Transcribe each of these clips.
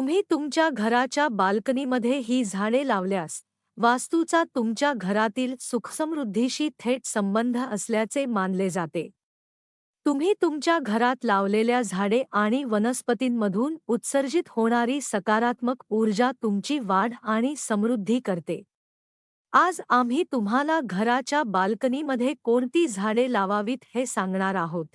तुम्ही तुमच्या घराच्या बाल्कनीमध्ये ही झाडे लावल्यास वास्तूचा तुमच्या घरातील सुखसमृद्धीशी थेट संबंध असल्याचे मानले जाते. तुम्ही तुमच्या घरात लावलेल्या झाडे आणि वनस्पतींमधून उत्सर्जित होणारी सकारात्मक ऊर्जा तुमची वाढ आणि समृद्धी करते. आज आम्ही तुम्हाला घराच्या बाल्कनीमध्ये कोणती झाडे लावावीत हे सांगणार आहोत.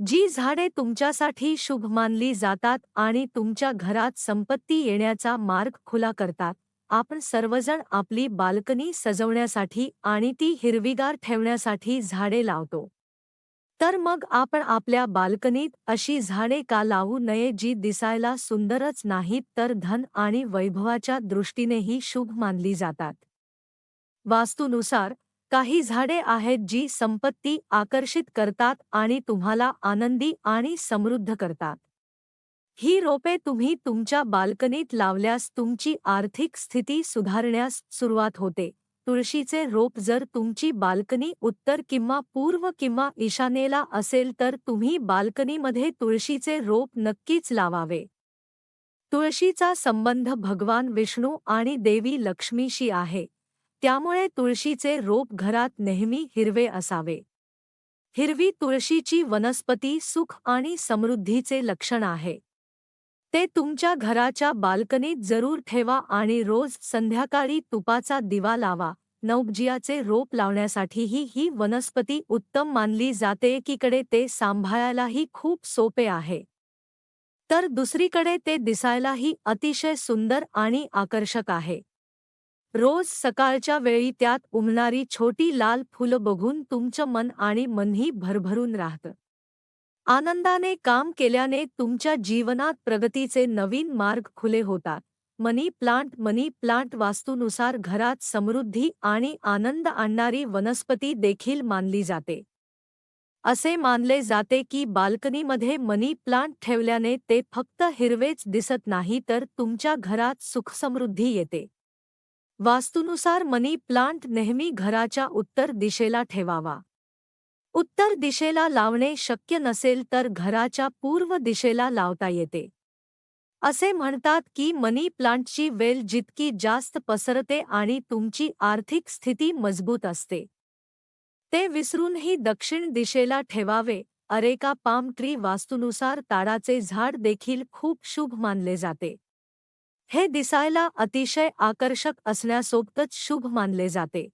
जी झाडे तुमच्यासाठी शुभ मानली जातात आणि तुमच्या घरात संपत्ती येण्याचा मार्ग खुला करतात. आपण सर्वजण आपली बाल्कनी सजवण्यासाठी आणि ती हिरवीगार ठेवण्यासाठी झाडे लावतो. तर मग आपण आपल्या बाल्कनीत अशी झाडे का लावू नये जी दिसायला सुंदरच नाहीत तर धन आणि वैभवाच्या दृष्टीनेही शुभ मानली जातात. वास्तूनुसार काही झाडे आहेत जी संपत्ती आकर्षित करतात आणि तुम्हाला आनंदी आणि समृद्ध करतात. ही रोपे तुम्ही तुमच्या बाल्कनीत लावल्यास तुमची आर्थिक स्थिती सुधारण्यास सुरुवात होते. तुळशीचे रोप जर तुमची बाल्कनी उत्तर किंवा पूर्व किंवा ईशान्येला असेल तर तुम्ही बाल्कनीमध्ये तुळशीचे रोप नक्कीच लावावे. तुळशीचा संबंध भगवान विष्णू आणि देवी लक्ष्मीशी आहे. त्यामुळे तुळशीचे रोप घरात नेहमी हिरवे असावे. हिरवी तुळशीची वनस्पती सुख आणि समृद्धीचे लक्षण आहे. ते तुमच्या घराच्या बाल्कनीत जरूर ठेवा आणि रोज संध्याकाळी तुपाचा दिवा लावा. नौबजियाचे रोप लावण्यासाठीही ही वनस्पती उत्तम मानली जाते. एकीकडे ते सांभाळायलाही खूप सोपे आहे. तर दुसरीकडे ते दिसायलाही अतिशय सुंदर आणि आकर्षक आहे. रोज सकाळच्या वेळी त्यात उमणारी छोटी लाल फुलं बघून तुमचं मन आणि मनही भरभरून राहतं. आनंदाने काम केल्याने तुमच्या जीवनात प्रगतीचे नवीन मार्ग खुले होतात. मनी प्लांट मनी प्लांट वास्तूनुसार घरात समृद्धी आणि आनंद आणणारी वनस्पती देखील मानली जाते. असे मानले जाते की बाल्कनीमध्ये मनी प्लांट ठेवल्याने ते फक्त हिरवेच दिसत नाही तर तुमच्या घरात सुखसमृद्धी येते. वास्तूनुसार मनी प्लांट नेहमी घराच्या उत्तर दिशेला ठेवावा. उत्तर दिशेला लावणे शक्य नसेल तर घराच्या पूर्व दिशेला लावता येते. असे म्हणतात की मनी प्लांटची वेल जितकी जास्त पसरते आणि तुमची आर्थिक स्थिती मजबूत असते. ते विसरूनही दक्षिण दिशेला ठेवावे अरेका पाम ट्री वास्तूनुसार ताडाचे झाड देखील खूप शुभ मानले जाते. हे दिसायला अतिशय आकर्षक असण्यासोबतच शुभ मानले जाते.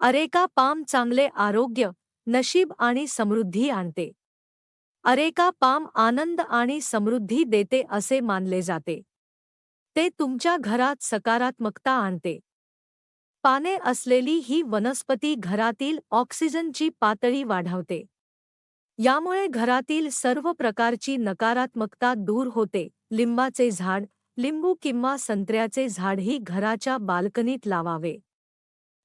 अरेका पाम चांगले आरोग्य नशीब आणि समृद्धी आणते. अरेका पाम आनंद आणि समृद्धी देते असे मानले जाते. ते तुमच्या घरात सकारात्मकता आणते. पाने असलेली ही वनस्पती घरातील ऑक्सिजनची पातळी वाढवते. यामुळे घरातील सर्व प्रकारची नकारात्मकता दूर होते लिंबाचे झाड लिंबू किंवा संत्र्याचे झाडही घराच्या बाल्कनीत लावावे.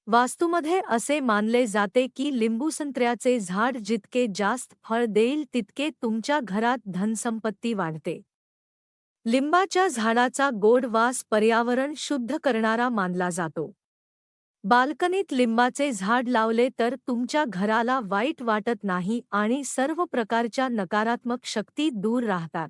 वास्तूमध्ये असे मानले जाते की लिंबू संत्र्याचे झाड जितके जास्त फळ देईल तितके तुमच्या घरात धनसंपत्ती वाढते. लिंबाच्या झाडाचा गोड वास पर्यावरण शुद्ध करणारा मानला जातो. बाल्कनीत लिंबाचे झाड लावले तर तुमच्या घराला वाईट वाटत नाही आणि सर्व प्रकारच्या नकारात्मक शक्ती दूर राहतात.